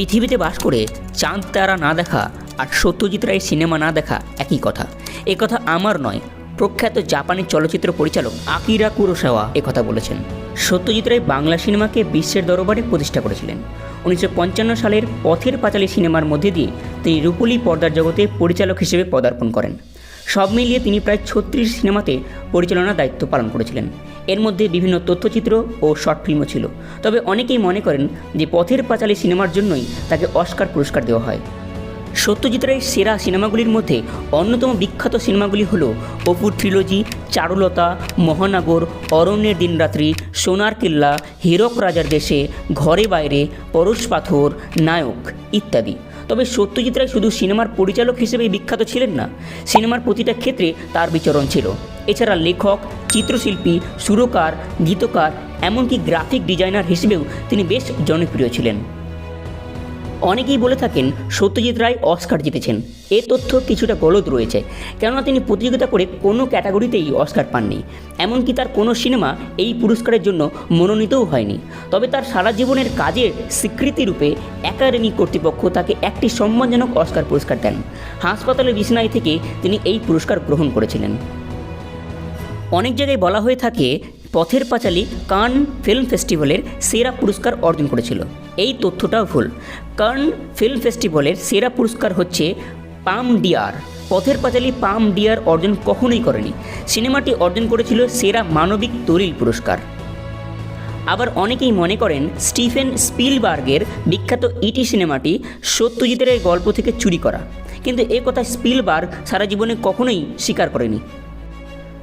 পৃথিবীতে বাস করে চাঁদ, তারা না দেখা আর সত্যজিৎ রায়ের সিনেমা না দেখা একই কথা। এ কথা আমার নয়, প্রখ্যাত জাপানি চলচ্চিত্র পরিচালক আকিরা কুরোসাওয়া কথা বলেছেন। সত্যজিৎ রায় বাংলা সিনেমাকে বিশ্বের দরবারে প্রতিষ্ঠা করেছিলেন। উনিশশো পঞ্চান্ন সালের পথের পাঁচালী সিনেমার মধ্যে দিয়ে তিনি রূপলী পর্দার জগতে পরিচালক হিসেবে পদার্পণ করেন। সব মিলিয়ে তিনি প্রায় ছত্রিশ সিনেমাতে পরিচালনার দায়িত্ব পালন করেছিলেন। এর মধ্যে বিভিন্ন তথ্যচিত্র ও শর্ট ফিল্মও ছিল। তবে অনেকেই মনে করেন যে পথের পাঁচালী সিনেমার জন্যই তাকে অস্কার পুরস্কার দেওয়া হয়। সত্যজিৎ রায়ের সেরা সিনেমাগুলির মধ্যে অন্যতম বিখ্যাত সিনেমাগুলি হল অপুর ট্রিলজি চারুলতা, মহানগর, অরণ্যের দিনরাত্রি, সোনার কিল্লা, হীরক রাজার দেশে, ঘরে বাইরে, পরশ পাথর, নায়ক ইত্যাদি। তবে সত্যজিৎ রায় শুধু সিনেমার পরিচালক হিসেবে বিখ্যাত ছিলেন না, সিনেমার প্রতিটা ক্ষেত্রে তার বিচরণ ছিল। এছাড়া লেখক, চিত্রশিল্পী, সুরকার, গীতকার, এমনকি গ্রাফিক ডিজাইনার হিসেবেও তিনি বেশ জনপ্রিয় ছিলেন। অনেকেই বলে থাকেন সত্যজিৎ রায় অস্কার জিতেছেন। এ তথ্য কিছুটা গলদ রয়েছে, কেননা তিনি প্রতিযোগিতা করে কোনো ক্যাটাগরিতেই অস্কার পাননি। এমনকি তার কোনো সিনেমা এই পুরস্কারের জন্য মনোনীতও হয়নি। তবে তার সারা জীবনের কাজের স্বীকৃতিরূপে একাডেমি কর্তৃপক্ষ তাকে একটি সম্মানজনক অস্কার পুরস্কার দেন। হাসপাতালের বিছানায় থেকে তিনি এই পুরস্কার গ্রহণ করেছিলেন। অনেক জায়গায় বলা হয়ে থাকে পথের পাঁচালী কান ফিল্ম ফেস্টিভ্যালের সেরা পুরস্কার অর্জন করেছিল। এই তথ্যটাও ভুল। কার্ন ফিল্ম ফেস্টিভ্যালের সেরা পুরস্কার হচ্ছে পাম ডিয়ার। পথের পাঁচালী পাম ডিয়ার অর্জন কখনোই করেনি। সিনেমাটি অর্জন করেছিল সেরা মানবিক তরিল পুরস্কার। আবার অনেকেই মনে করেন স্টিফেন স্পিলবার্গের বিখ্যাত ইটি সিনেমাটি সত্যজিতের গল্প থেকে চুরি করা। কিন্তু এ কথা স্পিলবার্গ সারা জীবনে কখনোই স্বীকার করেনি।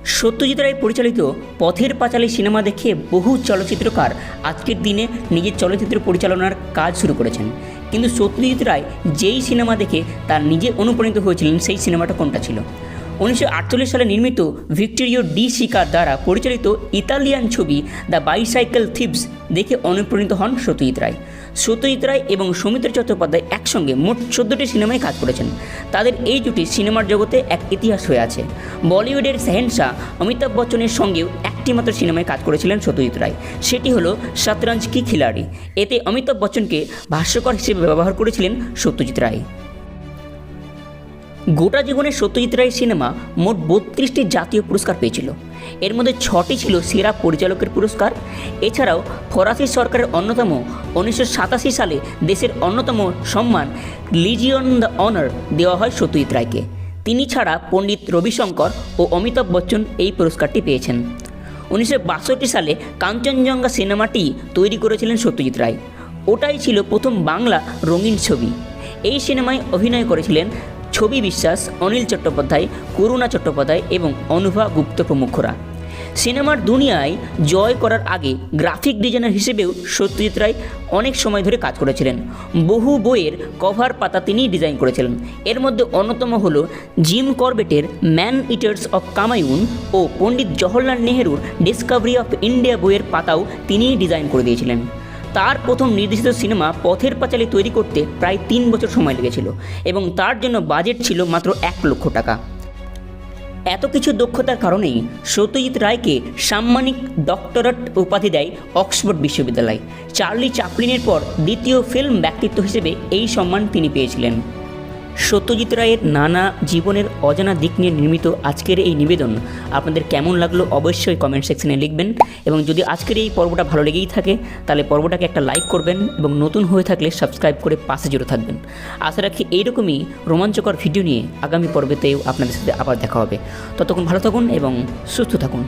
সত্যজিৎ রায় পরিচালিত পথের পাঁচালী সিনেমা দেখে বহু চলচ্চিত্রকার আজকের দিনে নিজের চলচ্চিত্র পরিচালনার কাজ শুরু করেছেন। কিন্তু সত্যজিৎ রায় যেই সিনেমা দেখে তার নিজে অনুপ্রাণিত হয়েছিলেন সেই সিনেমাটা কোনটা ছিল? উনিশশো আটচল্লিশ সালে নির্মিত ভিক্টোরিও ডি শিকার দ্বারা পরিচালিত ইতালিয়ান ছবি দ্য বাইসাইকেল থিপস দেখে অনুপ্রাণিত হন সত্যজিৎ রায়। সত্যজিৎ রায় এবং সৌমিত্র চট্টোপাধ্যায় একসঙ্গে মোট চোদ্দোটি সিনেমায় কাজ করেছেন। তাদের এই জুটি সিনেমার জগতে এক ইতিহাস হয়ে আছে। বলিউডের সেহেনশাহ অমিতাভ বচ্চনের সঙ্গেও একটি মাত্র সিনেমায় কাজ করেছিলেন সত্যজিৎ রায়। সেটি হলো শতরঞ্জ কি খিলাড়ি। এতে অমিতাভ বচ্চনকে ভাষ্যকর হিসেবে ব্যবহার করেছিলেন সত্যজিৎ রায়। গোটা জীবনে সত্যজিৎ রায়ের সিনেমা মোট বত্রিশটি জাতীয় পুরস্কার পেয়েছিল। এর মধ্যে ছটি ছিল সেরা পরিচালকের পুরস্কার। এছাড়াও ফরাসি সরকারের অন্যতম উনিশশো সাতাশি সালে দেশের অন্যতম সম্মান লিজিয়ন দ্য অনার দেওয়া হয় সত্যজিৎ রায়কে। তিনি ছাড়া পণ্ডিত রবিশঙ্কর ও অমিতাভ বচ্চন এই পুরস্কারটি পেয়েছেন। উনিশশো বাষট্টি সালে কাঞ্চনজঙ্ঘা সিনেমাটি তৈরি করেছিলেন সত্যজিৎ রায়। ওটাই ছিল প্রথম বাংলা রঙিন ছবি। এই সিনেমায় অভিনয় করেছিলেন ছবি বিশ্বাস, অনিল চট্টোপাধ্যায়, করুণা চট্টোপাধ্যায় এবং অনুভা গুপ্ত প্রমুখরা। সিনেমার দুনিয়ায় জয় করার আগে গ্রাফিক ডিজাইনার হিসেবেও সত্যজিৎ রায় অনেক সময় ধরে কাজ করেছিলেন। বহু বইয়ের কভার পাতা তিনিই ডিজাইন করেছিলেন। এর মধ্যে অন্যতম হল জিম করবেটের ম্যান ইটার্স অফ কামায়ুন ও পণ্ডিত জওহরলাল নেহেরুর ডিসকভারি অফ ইন্ডিয়া বইয়ের পাতাও তিনিই ডিজাইন করে দিয়েছিলেন। তার প্রথম নির্দেশিত সিনেমা পথের পাঁচালী তৈরি করতে প্রায় তিন বছর সময় লেগেছিল এবং তার জন্য বাজেট ছিল মাত্র এক লক্ষ টাকা। এত কিছু দক্ষতার কারণেই সত্যজিৎ রায়কে সাম্মানিক ডক্টরেট উপাধি দেয় অক্সফোর্ড বিশ্ববিদ্যালয়। চার্লি চাপলিনের পর দ্বিতীয় ফিল্ম ব্যক্তিত্ব হিসেবে এই সম্মান তিনি পেয়েছিলেন। সত্যজিৎ রায়ের নানা জীবনের অজানা দিক নিয়ে নির্মিত আজকের এই নিবেদন আপনাদের কেমন লাগল অবশ্যই কমেন্ট সেকশনে লিখবেন এবং যদি আজকের এই পর্বটা ভালো লেগেই থাকে, তাহলে পর্বটাকে একটা লাইক করবেন এবং নতুন হয়ে থাকলে সাবস্ক্রাইব করে পাশে জুড়ে থাকবেন। আশা রাখি এইরকমই রোমাঞ্চকর ভিডিও নিয়ে আগামী পর্বেতেও আপনাদের সাথে আবার দেখা হবে। ততক্ষণ ভালো থাকুন এবং সুস্থ থাকুন।